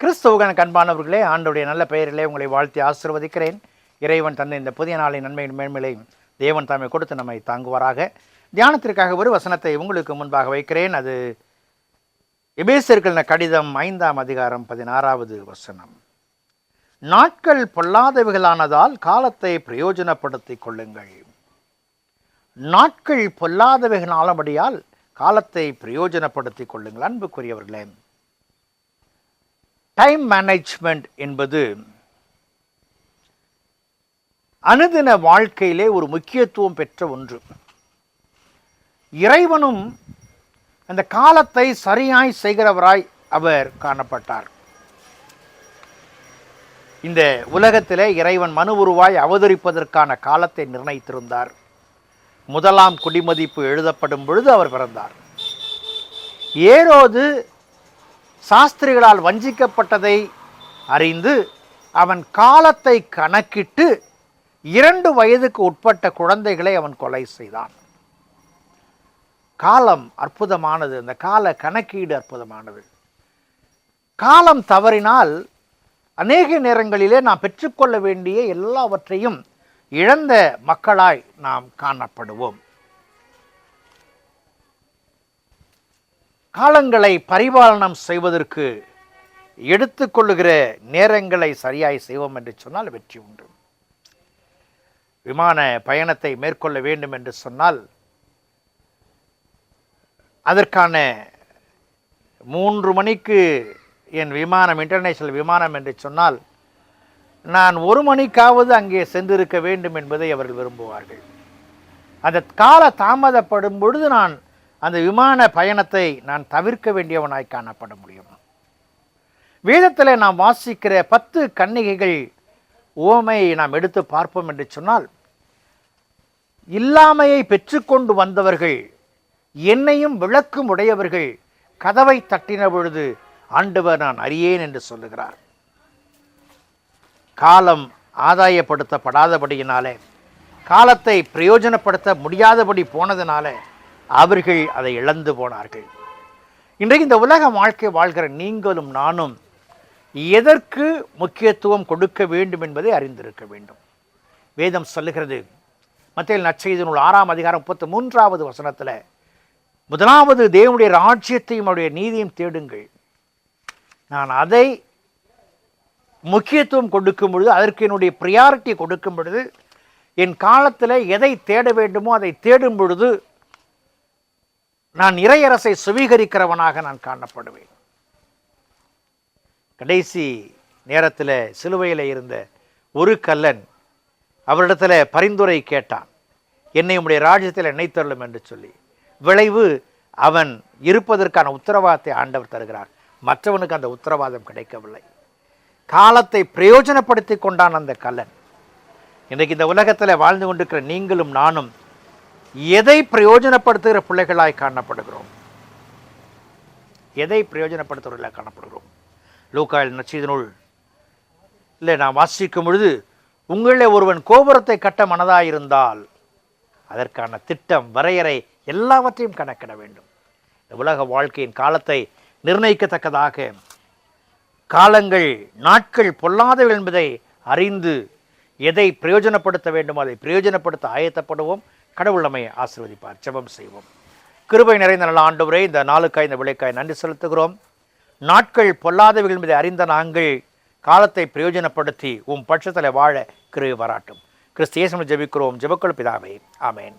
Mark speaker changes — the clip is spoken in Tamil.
Speaker 1: கிறிஸ்தவகன் கண்பானவர்களே ஆண்டுடைய நல்ல பெயரிலே உங்களை வாழ்த்தி ஆசிர்வதிக்கிறேன். இறைவன் தந்த இந்த புதிய நாளின் நன்மையின் மேன்மையிலையும் தேவன் தாமை கொடுத்து நம்மை தாங்குவாராக. தியானத்திற்காக ஒரு வசனத்தை உங்களுக்கு முன்பாக வைக்கிறேன். அது எபேசர்கள் கடிதம் ஐந்தாம் அதிகாரம் பதினாறாவது வசனம். நாட்கள் பொல்லாதவைகளானதால் காலத்தை பிரயோஜனப்படுத்திக் கொள்ளுங்கள். நாட்கள் பொல்லாதவைகளானபடியால் காலத்தை பிரயோஜனப்படுத்திக் கொள்ளுங்கள். அன்புக்குரியவர்களே டைம் மேனேஜ்மெண்ட் என்பது அனுதின வாழ்க்கையிலே ஒரு முக்கியத்துவம் பெற்ற ஒன்று. இறைவனும் அந்த காலத்தை சரியாய் செய்கிறவராய் அவர் காணப்பட்டார். இந்த உலகத்திலே இறைவன் மனு உருவாய் அவதரிப்பதற்கான காலத்தை நிர்ணயித்திருந்தார். முதலாம் குடிமதிப்பு எழுதப்படும் பொழுது அவர் பிறந்தார். ஏரோது சாஸ்திரிகளால் வஞ்சிக்கப்பட்டதை அறிந்து அவன் காலத்தை கணக்கிட்டு இரண்டு வயதுக்கு உட்பட்ட குழந்தைகளை அவன் கொலை செய்தான். காலம் அற்புதமானது. அந்த கால கணக்கீடு அற்புதமானது. காலம் தவறினால் அநேக நேரங்களிலே நாம் பெற்றுக்கொள்ள வேண்டிய எல்லாவற்றையும் இழந்த மக்களாய் நாம் காணப்படுவோம். காலங்களை பரிபாலனம் செய்வதற்கு எடுத்துக்கொள்ளுகிற நேரங்களை சரியாய் செய்வோம் என்று சொன்னால் வெற்றி உண்டு. விமான பயணத்தை மேற்கொள்ள வேண்டும் என்று சொன்னால் அதற்கான மூன்று மணிக்கு என் விமானம் இன்டர்நேஷனல் விமானம் என்று சொன்னால் நான் ஒரு மணிக்காவது அங்கே சென்றிருக்க வேண்டும் என்பதை அவர்கள் விரும்புவார்கள். அந்த கால தாமதப்படும் பொழுது நான் அந்த விமான பயணத்தை நான் தவிர்க்க வேண்டியவனாய் காணப்பட முடியும். வேதத்தில் நாம் வாசிக்கிற பத்து கன்னிகைகள் ஓமையை நாம் எடுத்து பார்ப்போம் என்று சொன்னால் இல்லாமையை பெற்றுக்கொண்டு வந்தவர்கள் என்னையும் விளக்கும் உடையவர்கள் கதவை தட்டின பொழுது ஆண்டவர் நான் அறியேன் என்று சொல்லுகிறார். காலம் ஆதாயப்படுத்தப்படாதபடியினாலே காலத்தை பிரயோஜனப்படுத்த முடியாதபடி போனதினாலே அவர்கள் அதை இழந்து போனார்கள். இன்றைக்கு இந்த உலக வாழ்க்கை வாழ்கிற நீங்களும் நானும் எதற்கு முக்கியத்துவம் கொடுக்க வேண்டும் என்பதை அறிந்திருக்க வேண்டும். வேதம் சொல்லுகிறது மத்திய நற்செய்தினுள் ஆறாம் அதிகாரம் முப்பத்தி மூன்றாவது வசனத்தில் முதலாவது தேவனுடைய ராஜ்யத்தையும் அவருடைய நீதியும் தேடுங்கள். நான் அதை முக்கியத்துவம் கொடுக்கும் பொழுது அதற்கு என்னுடைய ப்ரியாரிட்டி கொடுக்கும் பொழுது என் காலத்தில் எதை தேட வேண்டுமோ அதை தேடும் பொழுது நான் இறையரசை சுவீகரிக்கிறவனாக நான் காணப்படுவேன். கடைசி நேரத்தில் சிலுவையில் இருந்த ஒரு கல்லன் அவரிடத்தில் பரிந்துரை கேட்டான். என்னை உடைய ராஜ்யத்தில் இணைத்தருளும் என்று சொல்லி. விளைவு அவன் இருப்பதற்கான உத்தரவாதத்தை ஆண்டவர் தருகிறார். மற்றவனுக்கு அந்த உத்தரவாதம் கிடைக்கவில்லை. காலத்தை பிரயோஜனப்படுத்தி கொண்டான் அந்த கல்லன் இன்றைக்கு இந்த உலகத்தில் வாழ்ந்து கொண்டிருக்கிற நீங்களும் நானும் எதை பிரயோஜனப்படுத்துகிற பிள்ளைகளாய் காணப்படுகிறோம்? எதை பிரயோஜனப்படுத்துகிறவர்களாக காணப்படுகிறோம்? லூக்காயில் நச்சீதனுள் இல்லை நான் வாசிக்கும் பொழுது உங்களில் ஒருவன் கோபுரத்தை கட்ட மனதாயிருந்தால் அதற்கான திட்டம் வரையறை எல்லாவற்றையும் கணக்கிட வேண்டும். இந்த உலக வாழ்க்கையின் காலத்தை நிர்ணயிக்கத்தக்கதாக காலங்கள் நாட்கள் பொல்லாதவை என்பதை அறிந்து எதை பிரயோஜனப்படுத்த வேண்டுமோ அதை பிரயோஜனப்படுத்த ஆயத்தப்படுவோம். கடவுள் நம்மை ஆசிர்வதிப்பார். ஜெபம் செய்வோம். கிருபை நிறைந்த நல்ல ஆண்டவரே இந்த நாளுக்காய் இந்த விளைக்காய் நன்றி செலுத்துகிறோம். நாட்கள் பொல்லாதவைகள் என்பதை அறிந்த நாங்கள் காலத்தை பிரயோஜனப்படுத்தி உம் பட்சத்தில் வாழ கிருபை வராட்டும் கிறிஸ்தியேசம் ஜெபிக்கிறோம். ஜெபக்குள் பிதாவே. ஆமேன்.